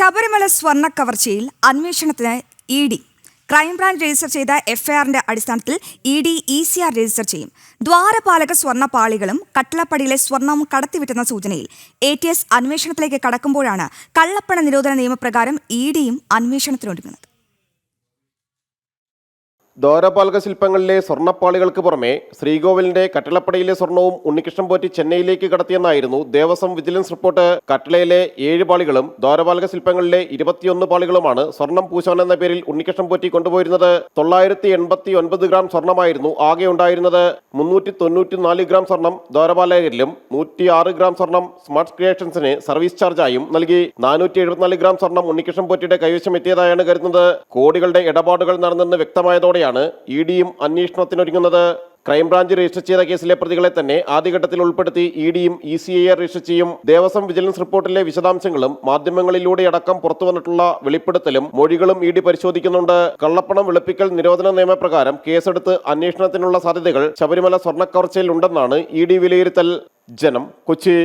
ശബരിമല സ്വർണ കവർച്ചയിൽ അന്വേഷണത്തിന് E D. Crime branch register ചെയ്ത എഫ്ഐആറിന്റെ അടിസ്ഥാനത്തിൽ E D E C R register ചെയ്യും. ദ്വാരപാലക സ്വർണ പാളികളും കട്ടിളപ്പടിയിലെ സ്വർണവും കടത്തിവിട്ടെന്ന സൂചനയിൽ എ ടി എസ് അന്വേഷണത്തിലേക്ക് കടക്കുമ്പോഴാണ് കള്ളപ്പണ നിരോധന നിയമപ്രകാരം ഇ ഡിയും അന്വേഷണത്തിനൊരുങ്ങുന്നത്. ദ്വാരപാലക ശില്പങ്ങളിലെ സ്വർണപ്പാളികൾക്ക് പുറമെ ശ്രീകോവിലിന്റെ കട്ടിളപ്പടയിലെ സ്വർണവും ഉണ്ണികൃഷ്ണൻ പോറ്റി ചെന്നൈയിലേക്ക് കടത്തിയെന്നായിരുന്നു ദേവസ്വം വിജിലൻസ് റിപ്പോർട്ട്. കട്ടിളയിലെ ഏഴ് പാളികളും ദ്വാരപാലക ശില്പങ്ങളിലെ ഇരുപത്തിയൊന്ന് പാളികളുമാണ് സ്വർണം പൂശോൻ എന്ന പേരിൽ ഉണ്ണികൃഷ്ണൻ പോറ്റി കൊണ്ടുപോയിരുന്നത്. തൊള്ളായിരത്തി എൺപത്തി ഒൻപത് ഗ്രാം സ്വർണമായിരുന്നു ആകെ ഉണ്ടായിരുന്നത്. മുന്നൂറ്റി തൊണ്ണൂറ്റി നാല് ഗ്രാം സ്വർണം ദ്വാരപാലകരിലും നൂറ്റി ആറ് ഗ്രാം സ്വർണം സ്മാർട്ട് ക്രിയേഷൻസിന് സർവീസ് ചാർജായും നൽകി. നാനൂറ്റി എഴുപത്തിനാല് ഗ്രാം സ്വർണം ഉണ്ണികൃഷ്ണൻ പോറ്റിയുടെ കൈവശം എത്തിയതായാണ് കരുതുന്നത്. കോടികളുടെ ഇടപാടുകൾ നടന്നെന്ന് വ്യക്തമായതോടെയാണ് ഇ ഡിയും അന്വേഷണത്തിനൊരുങ്ങുന്നത്. ക്രൈംബ്രാഞ്ച് രജിസ്റ്റർ ചെയ്ത കേസിലെ പ്രതികളെ തന്നെ ആദ്യഘട്ടത്തിൽ ഉൾപ്പെടുത്തി ഇ ഡിയും ഇ സി ഐ രജിസ്റ്റർ ചെയ്യും. ദേവസ്വം വിജിലൻസ് റിപ്പോർട്ടിലെ വിശദാംശങ്ങളും മാധ്യമങ്ങളിലൂടെ അടക്കം പുറത്തു വന്നിട്ടുള്ള വെളിപ്പെടുത്തലും മൊഴികളും ഇ ഡി പരിശോധിക്കുന്നുണ്ട്. കള്ളപ്പണം വെളുപ്പിക്കൽ നിരോധന നിയമപ്രകാരം കേസെടുത്ത് അന്വേഷണത്തിനുള്ള സാധ്യതകൾ ശബരിമല സ്വർണക്കവർച്ചയിൽ ഉണ്ടെന്നാണ് ഇ ഡി വിലയിരുത്തൽ. ജനം കൊച്ചി.